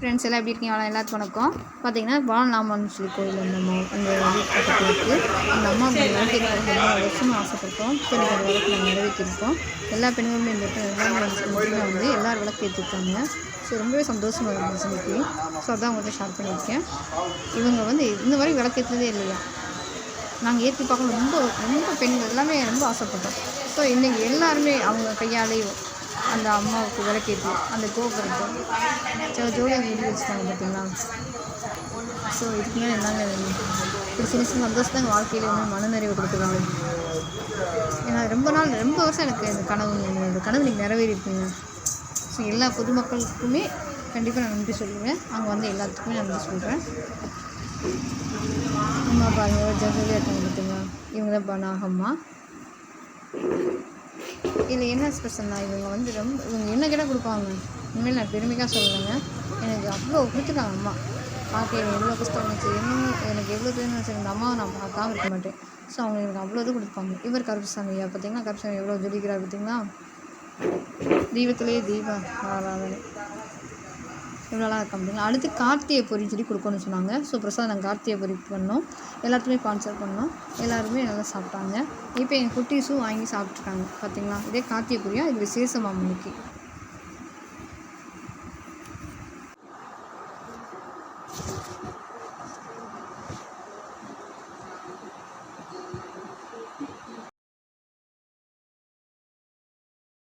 Friends எல்லாம் எப்படி இருக்கீங்க? எல்லாத்துக்கும் வணக்கம். பார்த்தீங்கன்னா வாழலாமான்னு சொல்லி கோயில் அந்த அம்மா அந்த வீட்டுக்கு இருக்குது அந்த அம்மா விளக்கேற்று வருஷமும் ஆசைப்பட்டோம் சரி அந்த விளக்கு நாங்கள் நிறைவேற்றிருக்கோம். எல்லா பெண்களுமே இந்த இடத்துல வந்து எல்லோரும் விளக்கு ஏற்றிருக்காங்க. ஸோ ரொம்பவே சந்தோஷமாக இருந்துச்சு இன்னைக்கு ஸோ அதான் உங்கள்கிட்ட ஷேர் பண்ணியிருக்கேன். இவங்க வந்து இந்த வரை விளக்கேற்றதே இல்லையா? நாங்கள் ஏற்றி பார்க்கணும். ரொம்ப ரொம்ப பெண்கள் எல்லாமே ரொம்ப ஆசைப்பட்டோம். ஸோ இன்றைக்கி எல்லாருமே அவங்க கையாலேயும் அந்த அம்மாவுக்கு விளக்கேற்றி அந்த கோபுரத்தை. சில ஜோடியாக வீடு வச்சுட்டாங்க பார்த்தீங்களா? ஸோ இதுக்கு மேலே என்னங்க வேணும்? இப்படி சின்ன சின்ன சந்தோஷம் தான் எங்கள் வாழ்க்கையில் வந்து மனநிறைவு கொடுத்துருவாங்க ஏன்னா ரொம்ப நாள் ரொம்ப வருஷம் எனக்கு இந்த கனவு இந்த கனவு இன்னைக்கு நிறைவேறியிருக்குங்க. ஸோ எல்லா பொதுமக்களுக்குமே கண்டிப்பாக நான் நன்றி சொல்லுவேன். அங்கே வந்து எல்லாத்துக்குமே நான் நன்றி சொல்கிறேன் அம்மா பாருங்க ஜெகலி இருக்காங்க பார்த்தீங்களா? இவங்க தான் நாகம்மா. இதில் என்ன ஸ்பெஷல்னா இவங்க வந்து ரொம்ப இவங்க என்ன கேட்டால் கொடுப்பாங்க? இனிமேல் நான் பெருமைக்காக சொல்லுவேங்க எனக்கு அவ்வளோ கொடுத்துட்டாங்க அம்மா. பார்க்க எவ்வளோ கஷ்டம் இருந்துச்சு என்ன எனக்கு எவ்வளோ பேர் வச்சுருந்த இந்த அம்மாவை நான் பார்க்காம இருக்க மாட்டேன். ஸோ அவங்க எனக்கு அவ்வளோ இது கொடுப்பாங்க. இவர் கருப்புசாமி பார்த்தீங்கன்னா கருப்புசாமி எவ்வளோ ஜொலிக்கிறார் பார்த்தீங்களா? தீபத்திலேயே தீபம் ஆராதனை. இவ்வளோலாம் இருக்க முடியுங்க அடுத்து கார்த்திகை பொரி சொல்லி கொடுக்கணும்னு சொன்னாங்க. ஸோ பிரசாத் நாங்கள் கார்த்திகை பொரி பண்ணோம். எல்லாத்துக்குமே ஸ்பான்சர் பண்ணோம். எல்லாருமே நல்லா சாப்பிட்டாங்க. இப்போ எங்கள் குட்டீஸும் வாங்கி சாப்பிட்ருக்காங்க பார்த்தீங்களா இதே கார்த்திகை பொரியா? இது விசேஷமாக இன்னைக்கு